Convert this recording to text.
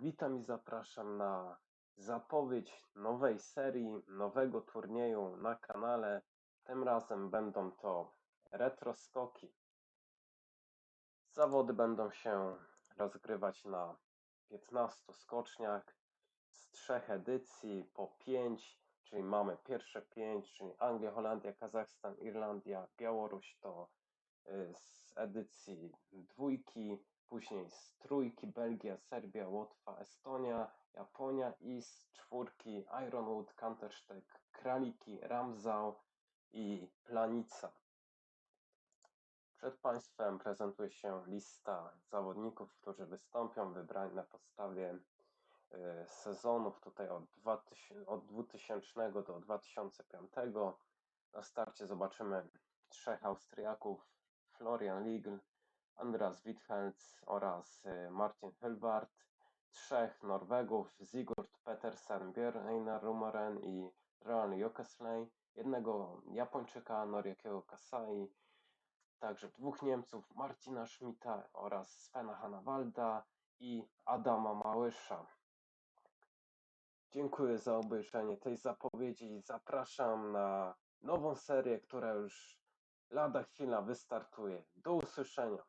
Witam i zapraszam na zapowiedź nowej serii, nowego turnieju na kanale. Tym razem będą to retroskoki. Zawody będą się rozgrywać na 15 skoczniach z trzech edycji po 5, czyli mamy pierwsze 5, czyli Anglia, Holandia, Kazachstan, Irlandia, Białoruś to z edycji dwójki, później z trójki Belgia, Serbia, Łotwa, Estonia, Japonia i z czwórki Ironwood, Kantersztek, Kraliki, Ramzau i Planica. Przed Państwem prezentuje się lista zawodników, którzy wystąpią, wybrani na podstawie y, sezonów tutaj od, 2000, od 2000 do 2005. Na starcie zobaczymy trzech Austriaków, Florian Liegl, Andreas Wittfeldz oraz y, Martin Hülbart, trzech Norwegów, Sigurd Petersen, Björn Einar i Rowan Jokesley, jednego Japończyka, Noriakiego Kasai, także dwóch Niemców, Martina Schmidta oraz Svena Hanawalda i Adama Małysza. Dziękuję za obejrzenie tej zapowiedzi. I zapraszam na nową serię, która już lada chwila wystartuje. Do usłyszenia.